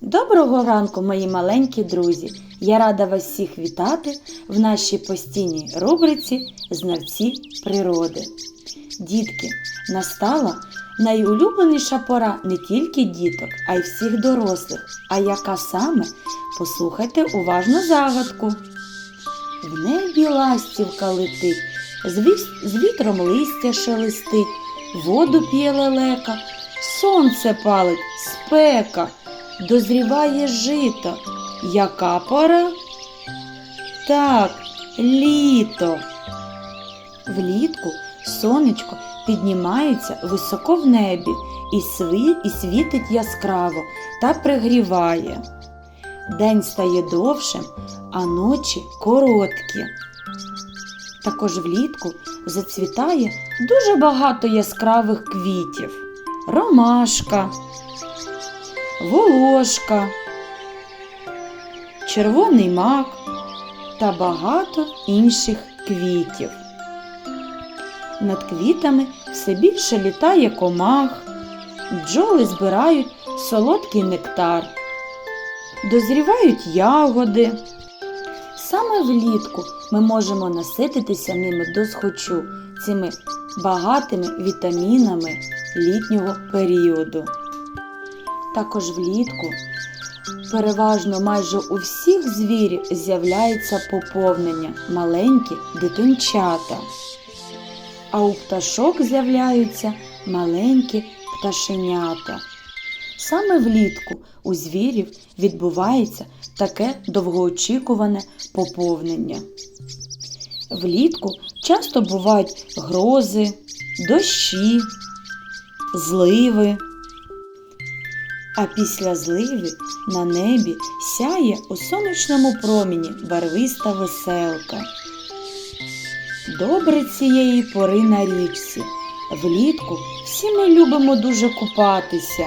Доброго ранку, мої маленькі друзі! Я рада вас всіх вітати в нашій постійній рубриці Знавці природи. Дітки, настала найулюбленіша пора не тільки діток, а й всіх дорослих. А яка саме? Послухайте уважно загадку. В небі ластівка летить, з, вітром листя шелестить, воду п'є лелека, сонце палить, спека, дозріває жито. Яка пора? Так, літо. Влітку сонечко піднімається високо в небі і, сві... і світить яскраво та пригріває. День стає довшим, а ночі короткі. Також влітку зацвітає дуже багато яскравих квітів: ромашка, волошка, червоний мак та багато інших квітів. Над квітами все більше літає комах, бджоли збирають солодкий нектар, дозрівають ягоди. Саме влітку ми можемо насититися ними досхочу, цими багатими вітамінами літнього періоду. Також влітку переважно майже у всіх звірів з'являється поповнення маленькі дитинчата. А у пташок з'являються маленькі пташенята. Саме влітку у звірів відбувається таке довгоочікуване поповнення. Влітку часто бувають грози, дощі, зливи. А після зливи на небі сяє у сонячному проміні барвиста веселка. Добре цієї пори на річці. Влітку всі ми любимо дуже купатися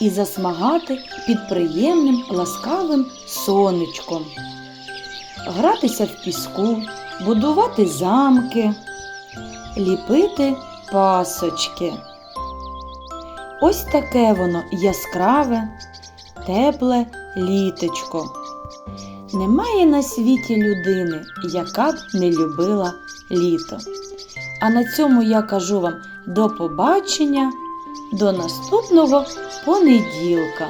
і засмагати під приємним ласкавим сонечком, гратися в піску, будувати замки, ліпити пасочки. Ось таке воно яскраве, тепле літочко. Немає на світі людини, яка б не любила літо. А на цьому я кажу вам до побачення, до наступного понеділка.